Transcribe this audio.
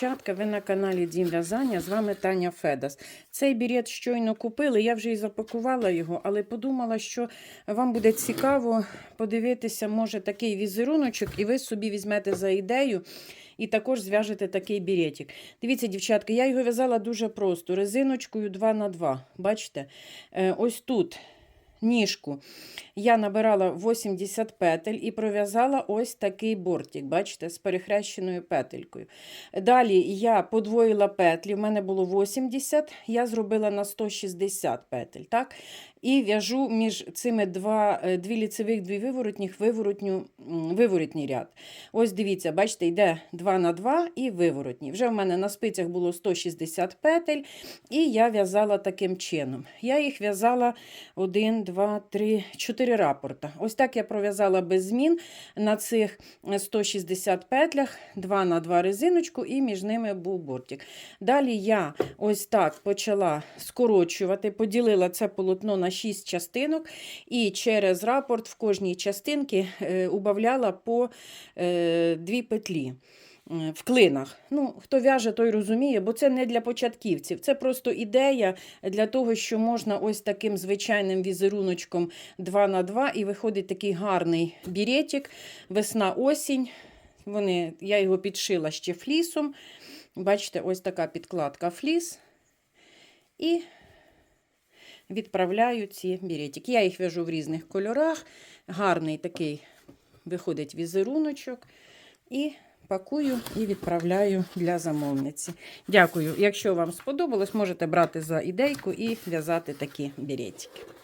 дівчатка, ви на каналі Дім В'язання. З вами Таня Федас. Цей бірет щойно купили, я вже і запакувала його, але подумала, що вам буде цікаво подивитися, може, такий візеруночок, і ви собі візьмете за ідею. І також зв'яжете такий біретик. Дивіться, дівчатка, я його в'язала дуже просто, резиночкою 2х2. Бачите? Е, ось тут ніжку я набирала 80 петель і пров'язала ось такий бортик, бачите, з перехрещеною петелькою. Далі я подвоїла петлі, в мене було 80, я зробила на 160 петель. так? І в'яжу між цими два, е, дві ліцевих, дві виворотніх, виворотню, виворотній ряд. Ось дивіться, бачите, йде 2 на 2 і виворотні. Вже в мене на спицях було 160 петель, і я в'язала таким чином. Я їх в'язала 1, 2, 3, 4 рапорта. Ось так я пров'язала без змін на цих 160 петлях, 2 на 2 резиночку, і між ними був бортик. Далі я ось так почала скорочувати, поділила це полотно на 6 частинок, і через рапорт в кожній частинці е, убавляла по е, 2 петлі. е, В клинах. Ну, хто в'яже, той розуміє, бо це не для початківців. Це просто ідея для того, що можна ось таким звичайним візеруночком 2 на 2 і виходить такий гарний біретик. Весна-осінь. Вони, я його підшила ще флісом. Бачите, ось така підкладка фліс. І відправляю ці біретики. Я їх в'яжу в різних кольорах. Гарний такий виходить візеруночок. І пакую і відправляю для замовниці. Дякую. Якщо вам сподобалось, можете брати за ідейку і в'язати такі біретики.